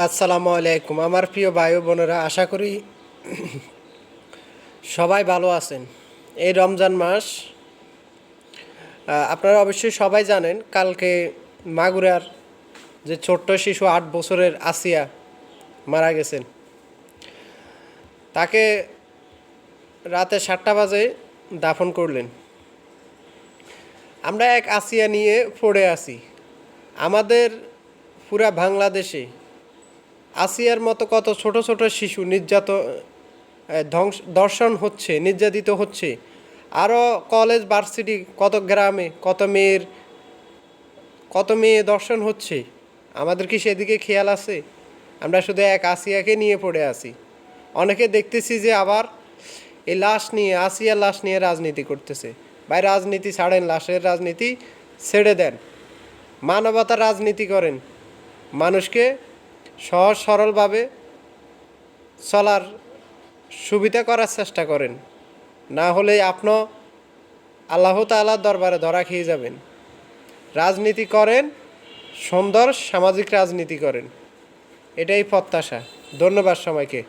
আসসালামু আলাইকুম। আমার প্রিয় ভাই বোনেরা, আশা করি সবাই ভালো আছেন। এই রমজান মাস আপনারা অবশ্যই সবাই জানেন, কালকে মাগুরার যে ছোট্ট শিশু আট বছরের আসিয়া মারা গেছেন। তাকে রাতে সাতটা বাজে দাফন করলেন। আমরা এক আসিয়া নিয়ে পড়ে আছি। আমাদের পুরা বাংলাদেশে আসিয়ার মতো কত ছোট ছোট শিশু নির্যাত ধ্বংস, দর্শন হচ্ছে, নির্যাতিত হচ্ছে। আরও কলেজ, ভার্সিটি, কত গ্রামে, কত মেয়ের, কত মেয়ে দর্শন হচ্ছে। আমাদের কি সেদিকে খেয়াল আছে? আমরা শুধু এক আসিয়াকে নিয়ে পড়ে আছি। অনেকে দেখতেছি যে আবার এই লাশ নিয়ে আসিয়া লাশ নিয়ে রাজনীতি করতেছে। ভাই, রাজনীতি ছাড়েন, লাশের রাজনীতি ছেড়ে দেন। মানবতার রাজনীতি করেন। মানুষকে সহজ সরলভাবে চলার সুবিধা করার চেষ্টা করেন। না হলে আপনি আল্লাহ তাআলার দরবারে ধরা খেয়ে যাবেন। রাজনীতি করেন, সুন্দর সামাজিক রাজনীতি করেন। এটাই প্রত্যাশা। ধন্যবাদ সবাইকে।